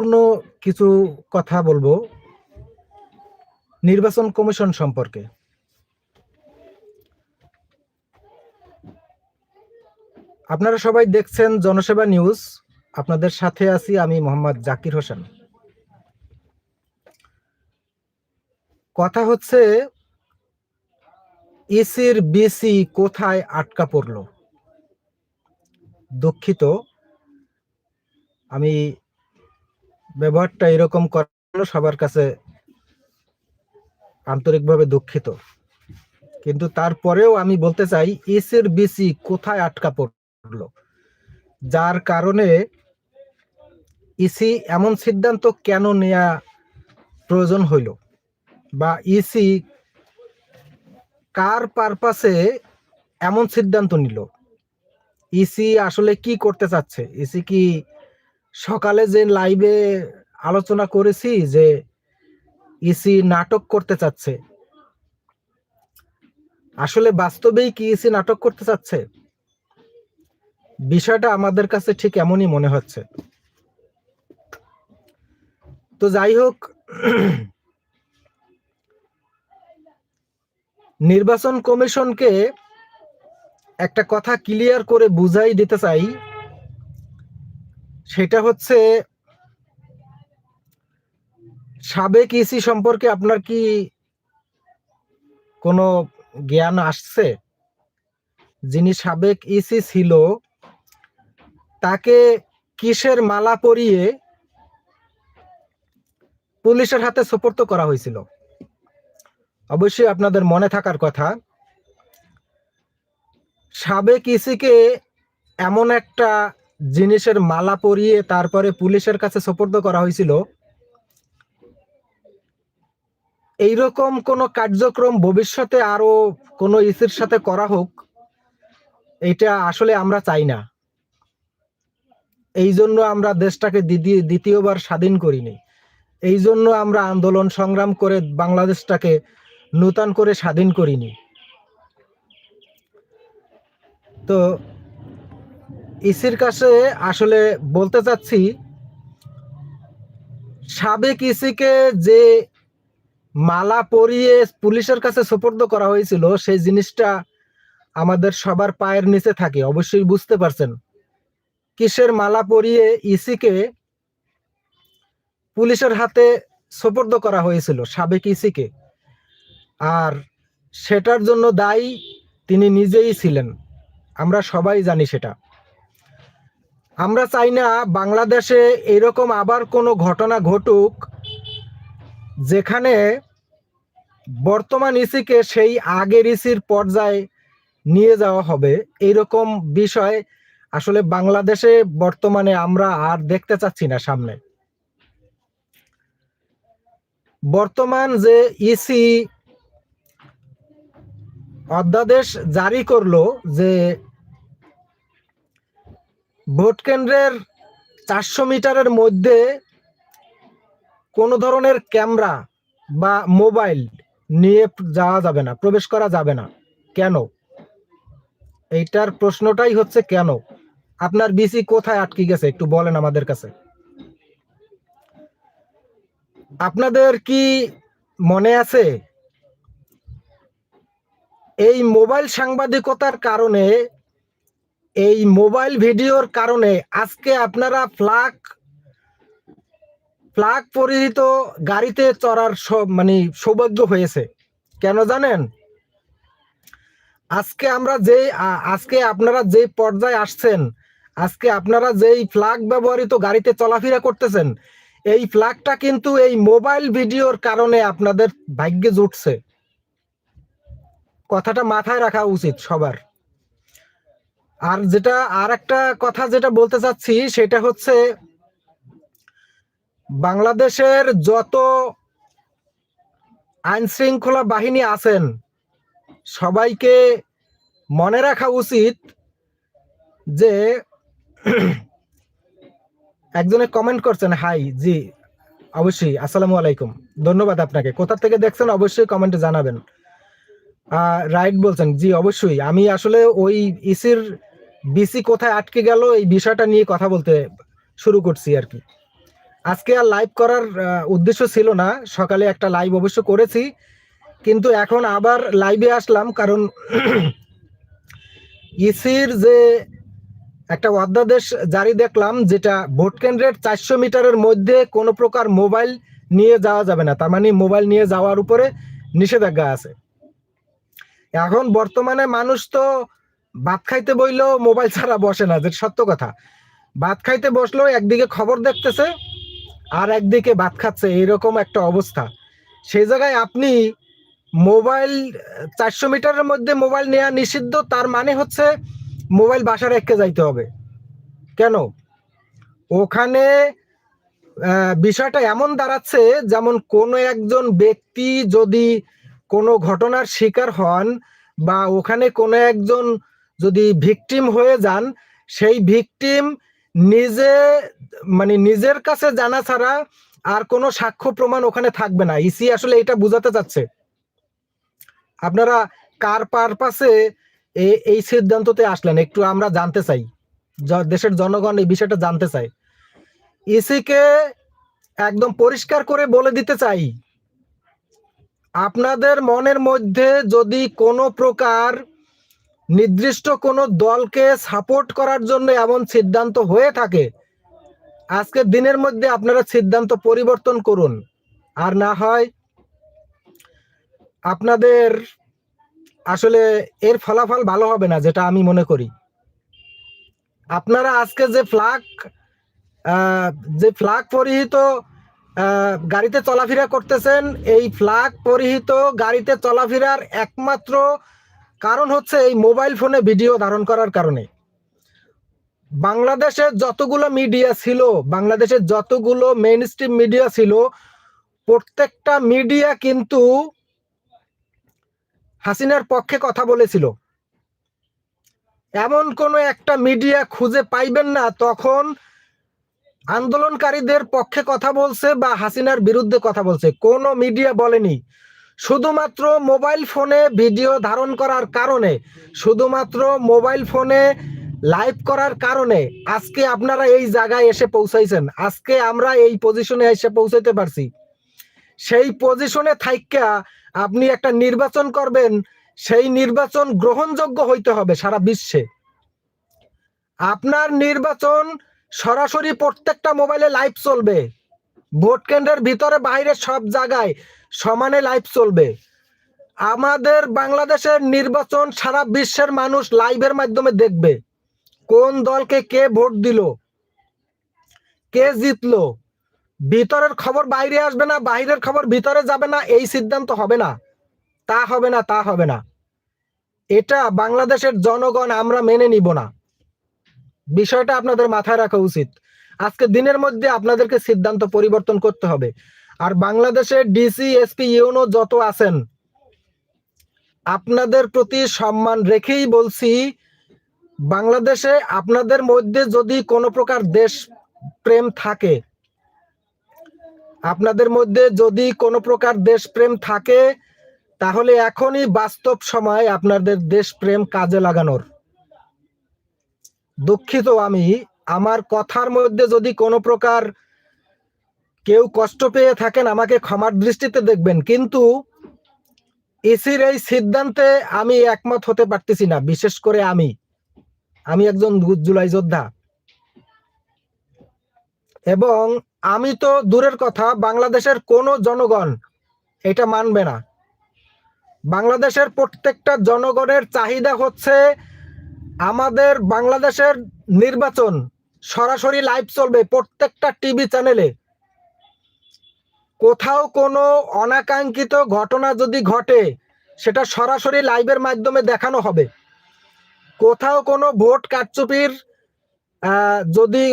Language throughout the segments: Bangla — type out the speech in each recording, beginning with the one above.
গুরুত্বপূর্ণ কিছু কথা বলব নির্বাচন কমিশন সম্পর্কে। আপনারা সবাই দেখছেন জনসেবা নিউজ। আপনাদের সাথে আছি আমি মোহাম্মদ জাকির হোসেন। কথা হচ্ছে ইসির বিসি কোথায় আটকা পড়ল? দুঃখিত, আমি ব্যবহারটা এরকম করানো সবার কাছে আন্তরিকভাবে দুঃখিত। কিন্তু তারপরেও আমি বলতে চাই ইসির বিসি কোথায় আটকা পড়ল? যার কারণে ইসি এমন সিদ্ধান্ত কেন নেয়া প্রয়োজন হইল? বা ইসি কার পারপাসে এমন সিদ্ধান্ত নিল? ইসি আসলে কি করতে চাচ্ছে? ইসি কি সকালে যে লাইভে আলোচনা করেছি যে ইসি নাটক করতে চাচ্ছে, আসলে বাস্তবেই কি ইসি নাটক করতে চাচ্ছে? বিষয়টা আমাদের কাছে ঠিক এমনই মনে হচ্ছে। তো যাই হোক, নির্বাচন কমিশনকে একটা কথা ক্লিয়ার করে বুঝাই দিতে চাই। সেটা হচ্ছে, সাবেক ইসি সম্পর্কে আপনার কি কোনো জ্ঞান আসছে? যিনি সাবেক ইসি ছিল, তাকে কিসের মালা পরিয়ে পুলিশের হাতে সোপর্দ করা হয়েছিল? অবশ্যই আপনাদের মনে থাকার কথা, সাবেক ইসিকে এমন একটা জিনিসের মালা পরিয়ে তারপরে পুলিশের কাছে সোপর্দ করা হয়েছিল। এইরকম কোনো কার্যক্রম ভবিষ্যতে আরও কোনো ইসির সাথে করা হোক, এটা আসলে আমরা চাই না। এই জন্য আমরা দেশটাকে দ্বিতীয়, দ্বিতীয়বার স্বাধীন করিনি। এই জন্য আমরা আন্দোলন সংগ্রাম করে বাংলাদেশটাকে নূতন করে স্বাধীন করিনি। তো ইসির কাছে আসলে বলতে চাচ্ছি, সাবেক ইসিকে যে মালা পরিয়ে পুলিশের কাছে সুপর্দ করা হয়েছিল, সেই জিনিসটা আমাদের সবার পায়ের নিচে থাকে, অবশ্যই বুঝতে পারছেন। কিসের মালা পরিয়ে ইসিকে পুলিশের হাতে সোপর্দ করা হয়েছিল, সাবেক ইসিকে? আর সেটার জন্য দায়ী তিনি নিজেই ছিলেন, আমরা সবাই জানি সেটা। আমরা চাই না বাংলাদেশে এরকম আবার কোনো ঘটনা ঘটুক যেখানে বর্তমান ইসিকে সেই আগের ইসির পর্যায়ে নিয়ে যাওয়া হবে। এইরকম বিষয় আসলে বাংলাদেশে বর্তমানে আমরা আর দেখতে চাচ্ছি না সামনে। বর্তমান যে ইসি অধ্যাদেশ জারি করল যে ভোট কেন্দ্রের চারশো মিটারের মধ্যে কোনো ধরনের ক্যামেরা বা মোবাইল নিয়ে যাওয়া যাবে না, প্রবেশ করা যাবে না। কেন? এইটার প্রশ্নটাই হচ্ছে কেন? আপনার বিসি কোথায় আটকে গেছে একটু বলেন আমাদের কাছে। আপনাদের কি মনে আছে? এই মোবাইল সাংবাদিকতার কারণে এই মোবাইল ভিডিওর কারণে আজকে আপনারা ফ্লাগ ফ্লাগ পরিহিত গাড়িতে চড়ার মানে সৌভাগ্য হয়েছে। কেন জানেন? আজকে আমরা যে আজকে আপনারা যে পর্যায়ে আসছেন, আজকে আপনারা যেই ফ্লাগ ব্যবহৃত গাড়িতে চলাফেরা করতেছেন, এই ফ্লাগটা কিন্তু এই মোবাইল ভিডিওর কারণে আপনাদের ভাগ্যে জুটছে। কথাটা মাথায় রাখা উচিত সবার। আর যেটা, আর একটা কথা যেটা বলতে চাচ্ছি, সেটা হচ্ছে বাংলাদেশের যত আইন শৃঙ্খলা বাহিনী আছেন, সবাইকে মনে রাখা উচিত যে একজনে কমেন্ট করছেন, হাই, জি, অবশ্যই, আসসালামু আলাইকুম, ধন্যবাদ আপনাকে, কোথা থেকে দেখছেন অবশ্যই কমেন্টে জানাবেন। রাইট বলছেন, জি, অবশ্যই, আমি আসলে ওই ইসির বিসি কোথায় আটকে গেল, এই বিষয়টা নিয়ে কথা বলতে শুরু করছি আর কি। আজকে আর লাইভ করার উদ্দেশ্য ছিল না। সকালে একটা লাইভ অবশ্য করেছি, কিন্তু এখন আবার লাইভে আসলাম কারণ ইসির যে একটা অধ্যাদেশ জারি দেখলাম, যেটা ভোট কেন্দ্রের চারশো মিটারের মধ্যে কোনো প্রকার মোবাইল নিয়ে যাওয়া যাবে না। তার মানে মোবাইল নিয়ে যাওয়ার উপরে নিষেধাজ্ঞা আছে। এখন বর্তমানে মানুষ তো ভাত খাইতে বইলেও মোবাইল ছাড়া বসে না যে সত্য কথা। ভাত খাইতে বসলেও একদিকে খবর দেখতেছে আর একদিকে ভাত খাচ্ছে এরকম একটা অবস্থা। সেই জায়গায় আপনি মোবাইল, চারশো মিটারের মধ্যে মোবাইল নেওয়া নিষিদ্ধ, তার মানে হচ্ছে মোবাইল বাসা রেখে যাইতে হবে। কেন? ওখানে বিষয়টা এমন দাঁড়াচ্ছে, যেমন কোনো একজন ব্যক্তি যদি কোনো ঘটনার শিকার হন বা ওখানে কোনো একজন যদি ভিকটিম হয়ে যান, সেই ভিকটিম নিজে মানে নিজের কাছে জানা ছাড়া আর কোনো সাক্ষ্য প্রমাণ ওখানে থাকবে না। ইসি আসলে এটা বুঝাতে চাচ্ছে। আপনারা কার পারপাসে এই সিদ্ধান্ততে আসলেন? একটু আমরা জানতে চাই। দেশের জনগণ এই বিষয়টা জানতে চাই ইসিকে একদম পরিষ্কার করে বলে দিতে চাই, আপনাদের মনের মধ্যে যদি কোনো প্রকার নির্দিষ্ট কোনো দলকে সাপোর্ট করার জন্য এমন সিদ্ধান্ত হয়ে থাকে। আজকের দিনের মধ্যে আপনারা সিদ্ধান্ত পরিবর্তন করুন। আর না হয় আপনাদের আসলে এর ফলাফল ভালো হবে না, যেটা আমি মনে করি। আপনারা আজকে যে ফ্লাগ যে ফ্ল্যাগ পরিহিত গাড়িতে চলাফেরা করতেছেন, এই ফ্লাগ পরিহিত গাড়িতে চলাফেরার একমাত্র কারণ হচ্ছে এই মোবাইল ফোনে ভিডিও ধারণ করার কারণে। বাংলাদেশের যতগুলো মিডিয়া ছিল, বাংলাদেশের যতগুলো মেইন স্ট্রিম মিডিয়া ছিল, প্রত্যেকটা মিডিয়া কিন্তু হাসিনার পক্ষে কথা বলেছিল। এমন কোনো একটা মিডিয়া খুঁজে পাইবেন না, তখন আন্দোলনকারীদের পক্ষে কথা বলছে বা হাসিনার বিরুদ্ধে কথা বলছে। কোনো মিডিয়া বলেনি। শুধুমাত্র মোবাইল ফোনে ভিডিও ধারণ করার কারণে, শুধুমাত্র মোবাইল ফোনে লাইভ করার কারণে আজকে আপনারা এই জায়গায় এসে পৌঁছাইছেন। আজকে আমরা এই পজিশনে এসে পৌঁছাইতে পারছি। সেই পজিশনে থাইকা আপনি একটা নির্বাচন করবেন, সেই নির্বাচন গ্রহণযোগ্য হইতে হবে সারা বিশ্বে। আপনার নির্বাচন সরাসরি প্রত্যেকটা মোবাইলে লাইভ চলবে। ভোট কেন্দ্রের ভিতরে, বাইরে সব জায়গায় সমানে লাইভ চলবে। আমাদের বাংলাদেশের নির্বাচন সারা বিশ্বের মানুষ লাইভের মাধ্যমে দেখবে। কোন দলকে কে ভোট দিল? কে জিতলো? ভিতরের খবর বাইরে আসবে না বাইরের খবর ভিতরে যাবে না, এই সিদ্ধান্ত হবে না। তা হবে না, তা হবে না। এটা বাংলাদেশের জনগণ, আমরা মেনে নিব না। বিষয়টা আপনাদের মাথায় রাখা উচিত। আজকে দিনের মধ্যে আপনাদেরকে সিদ্ধান্ত পরিবর্তন করতে হবে। বাংলাদেশের ডিসি এসপি ইউনো যত আছেন, আপনাদের প্রতি সম্মান রেখেই বলছি, বাংলাদেশে আপনাদের মধ্যে যদি কোনো প্রকার দেশ প্রেম থাকে, আপনাদের মধ্যে যদি কোনো প্রকার দেশপ্রেম থাকে, তাহলে এখনই বাস্তব সময় আপনাদের দেশপ্রেম কাজে লাগানোর। দুঃখিত আমি, আমার কথার মধ্যে যদি কোনো প্রকার কেউ কষ্ট পেয়ে থাকেন, আমাকে ক্ষমার দৃষ্টিতে দেখবেন। কিন্তু ইসির এই সিদ্ধান্তে আমি একমত হতে পারতেছি না, বিশেষ করে আমি। আমি একজন জুলাই যোদ্ধা। এবং আমি তো দূরের কথা, বাংলাদেশের কোনো জনগণ এটা মানবে না। বাংলাদেশের প্রত্যেকটা জনগণের চাহিদা হচ্ছে আমাদের বাংলাদেশের নির্বাচন সরাসরি লাইভ চলবে প্রত্যেকটা টিভি চ্যানেলে। কোথাও কোনো অনাকাঙ্ক্ষিত ঘটনা যদি ঘটে, সেটা সরাসরি লাইভের মাধ্যমে দেখানো হবে। কোথাও কোনো ভোট কারচুপির যদি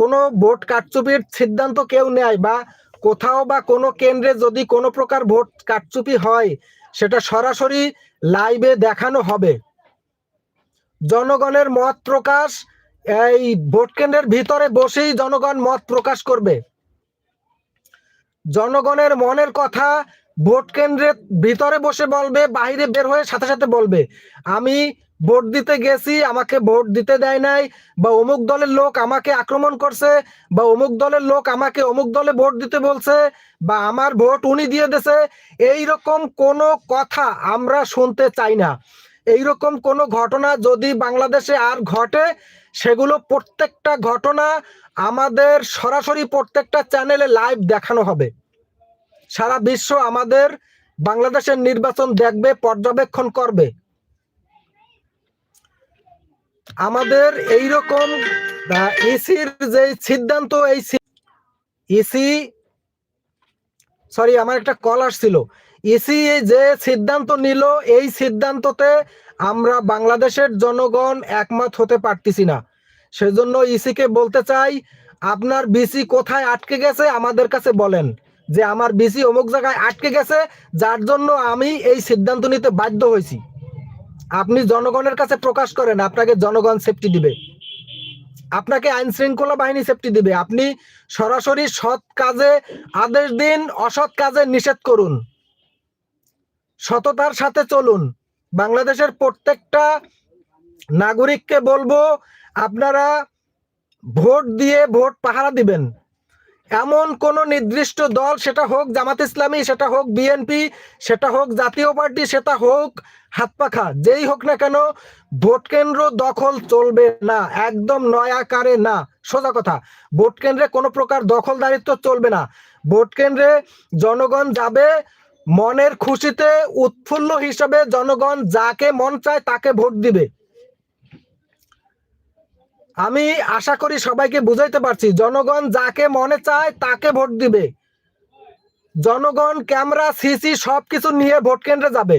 কোনো ভোট কারচুপির সিদ্ধান্ত কেউ নেয় বা কোথাও বা কোনো কেন্দ্রে যদি কোনো প্রকার ভোট কারচুপি হয়, সেটা সরাসরি লাইভে দেখানো হবে। জনগণের মত প্রকাশ, এই ভোট কেন্দ্রের ভিতরে বসেই জনগণ মত প্রকাশ করবে। জনগণের মনের কথা ভোট কেন্দ্রের ভিতরে বসে বলবে বাইরে বের হয়ে সাথে সাথে বলবে। আমি ভোট দিতে গেছি, আমাকে ভোট দিতে দেয় নাই, বা অমুক দলের লোক আমাকে আক্রমণ করছে, বা অমুক দলের লোক আমাকে অমুক দলে ভোট দিতে বলছে, বা আমার ভোট উনি দিয়ে দিছে এই রকম কোনো কথা আমরা শুনতে চাই না। এই রকম কোনো ঘটনা যদি বাংলাদেশে আর ঘটে, সেগুলো প্রত্যেকটা ঘটনা আমাদের সরাসরি প্রত্যেকটা চ্যানেলে লাইভ দেখানো হবে। সারা বিশ্ব আমাদের বাংলাদেশের নির্বাচন দেখবে, পর্যবেক্ষণ করবে। আমাদের এই রকম ইসির যে সিদ্ধান্ত, এই ইসি সরি আমার একটা কল আসছিল। ইসি যে সিদ্ধান্ত নিল, এই সিদ্ধান্ততে আমরা বাংলাদেশের জনগণ একমত হতে পারতেছি না। সেজন্য ইসিকে বলতে চাই, আপনার বিসি কোথায় আটকে গেছে আমাদের কাছে বলেন। যে আমার বিসি অমুক জায়গায় আটকে গেছে, যার জন্য আমি এই সিদ্ধান্ত নিতে বাধ্য হয়েছি। আপনি জনগণের কাছে প্রকাশ করেন, আপনাকে জনগণ সেফটি দিবে। আপনাকে আইন শৃঙ্খলা বাহিনী সেফটি দিবে। আপনি সরাসরি সৎ কাজে আদেশ দিন, অসৎ কাজে নিষেধ করুন। সততার সাথে চলুন। বাংলাদেশের প্রত্যেকটা নাগরিককে বলব, আপনারা ভোট দিয়ে ভোট পাহারা দিবেন। এমন কোন নির্দিষ্ট দল, সেটা হোক জামাত ইসলামী, সেটা হোক বিএনপি সেটা হোক জাতীয় পার্টি, সেটা হোক হাত পাখা যেই হোক না কেন, ভোট কেন্দ্র দখল চলবে না, একদম নয় আকারে না। সোজা কথা, ভোট কেন্দ্রে কোনো প্রকার দখলদারিত্ব চলবে না। ভোট কেন্দ্রে জনগণ যাবে মনের খুশিতে উৎফুল্ল হিসাবে, জনগণ যাকে মন চায় তাকে ভোট দিবে। আমি আশা করি সবাইকে বুঝাইতে পারছি। জনগণ যাকে মনে চায় তাকে ভোট দিবে। জনগণ, ক্যামেরা, সিসি সবকিছু নিয়ে ভোট কেন্দ্রে যাবে।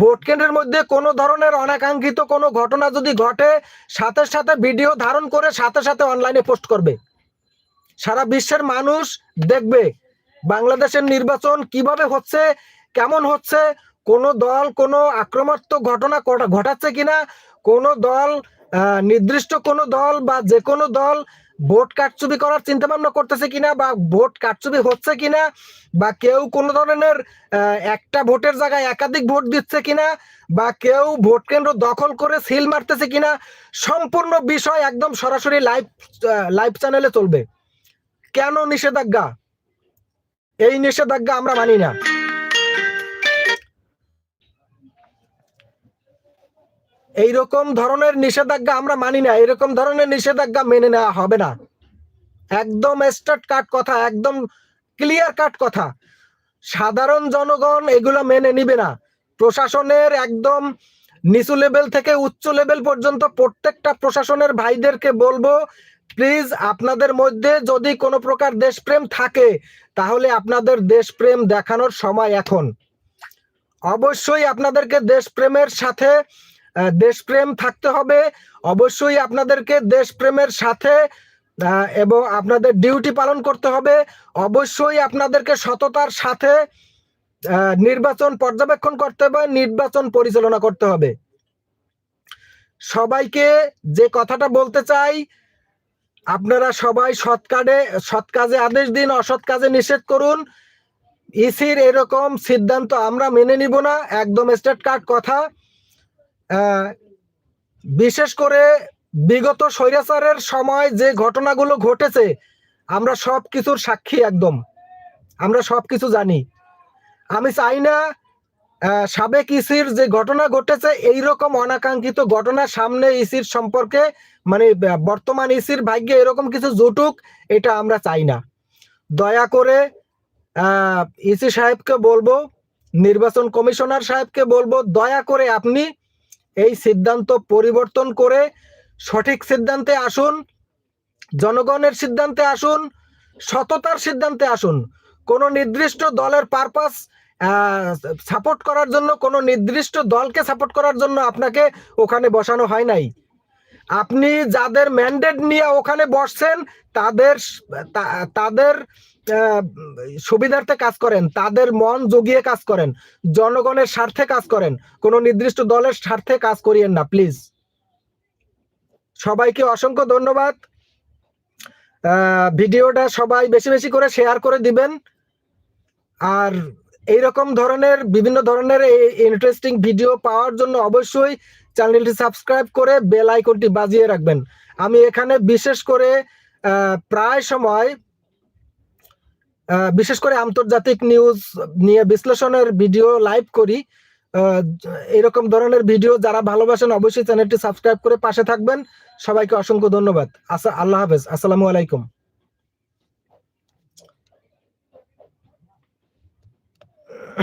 ভোট কেন্দ্রের মধ্যে কোনো ধরনের অনাকাঙ্ক্ষিত কোনো ঘটনা যদি ঘটে, সাথে সাথে ভিডিও ধারণ করে সাথে সাথে অনলাইনে পোস্ট করবে। সারা বিশ্বের মানুষ দেখবে বাংলাদেশের নির্বাচন কীভাবে হচ্ছে, কেমন হচ্ছে, কোন দল কোনো আক্রমণাত্মক ঘটনা ঘটাচ্ছে কিনা, কোন দল নির্দিষ্ট কোন দল বা যে কোনো দল ভোট কারচুপি করার চিন্তা ভাবনা করতেছে কিনা বা ভোট কারচুপি হচ্ছে কিনা বা কেউ কোনো ধরনের একটা ভোটের জায়গায় একাধিক ভোট দিচ্ছে কিনা বা কেউ ভোট কেন্দ্র দখল করে সিল মারতেছে কিনা সম্পূর্ণ বিষয় একদম সরাসরি লাইভ লাইভ চ্যানেলে চলবে। কেন নিষেধাজ্ঞা? এই নিষেধাজ্ঞা আমরা মানি না। এইরকম ধরনের নিষেধাজ্ঞা আমরা মানি না এরকম ধরনের নিষেধাজ্ঞা মেনে নেওয়া হবে না। একদম স্টার্ট কাট কথা, একদম ক্লিয়ার কাট কথা। সাধারণ জনগণ এগুলো মেনে নিবে না। প্রশাসনের একদম নিচু লেভেল থেকে উচ্চ লেভেল পর্যন্ত প্রত্যেকটা প্রশাসনের ভাইদেরকে বলব প্লিজ আপনাদের মধ্যে যদি কোনো প্রকার দেশপ্রেম থাকে, তাহলে আপনাদের দেশপ্রেম দেখানোর সময় এখন। অবশ্যই আপনাদেরকে দেশপ্রেমের সাথে দেশপ্রেম থাকতে হবে। অবশ্যই আপনাদেরকে দেশপ্রেমের সাথে এবং আপনাদের ডিউটি পালন করতে হবে। অবশ্যই আপনাদেরকে সততার সাথে নির্বাচন পর্যবেক্ষণ করতে হবে, নির্বাচন পরিচালনা করতে হবে। সবাইকে যে কথাটা বলতে চাই, আপনারা সবাই সৎ কাজে সৎ কাজে আদেশ দিন, অসৎ কাজে নিষেধ করুন। ইসির এরকম সিদ্ধান্ত আমরা মেনে নিব না, একদম স্টেট কার্ড কথা। বিশেষ করে বিগত স্বৈরাচারের সময় যে ঘটনাগুলো ঘটেছে, আমরা সব কিছুর সাক্ষী একদম। আমরা সব কিছু জানি। আমি চাই না সাবেক ইসির যে ঘটনা ঘটেছে এই রকম অনাকাঙ্ক্ষিত ঘটনা সামনে ইসির সম্পর্কে মানে বর্তমান ইসির ভাগ্যে এরকম কিছু জুটুক, এটা আমরা চাই না। দয়া করে ইসি সাহেবকে বলব, নির্বাচন কমিশনার সাহেবকে বলব, দয়া করে আপনি এই সিদ্ধান্ত পরিবর্তন করে সঠিক সিদ্ধান্তে আসুন, জনগণের সিদ্ধান্তে আসুন, সততার সিদ্ধান্তে আসুন। কোন নির্দিষ্ট দলের পারপাস সাপোর্ট করার জন্য, কোন নির্দিষ্ট দলকে সাপোর্ট করার জন্য আপনাকে ওখানে বসানো হয় নাই। আপনি যাদের ম্যান্ডেট নিয়ে ওখানে বসছেন, তাদের তাদের সুবিধার্থে কাজ করেন, তাদের মন জগিয়ে কাজ করেন, জনগণের স্বার্থে কাজ করেন, কোন নির্দিষ্ট দলের স্বার্থে কাজ করিয়েন না প্লিজ সবাইকে অসংখ্য ধন্যবাদ। ভিডিওটা সবাই বেশি বেশি করে শেয়ার করে দিবেন। আর এইরকম ধরনের, বিভিন্ন ধরনের ইন্টারেস্টিং ভিডিও পাওয়ার জন্য অবশ্যই চ্যানেলটি সাবস্ক্রাইব করে বেল আইকনটি বাজিয়ে রাখবেন। আমি এখানে বিশেষ করে প্রায় সময় বিশেষ করে আন্তর্জাতিক নিউজ নিয়ে বিশ্লেষণের ভিডিও লাইভ করি। এরকম ধরনের ভিডিও যারা ভালোবাসেন অবশ্যই চ্যানেলটি সাবস্ক্রাইব করে পাশে থাকবেন। সবাইকে অসংখ্য ধন্যবাদ। আসা, আল্লাহ হাফেজ। আসসালামু আলাইকুম।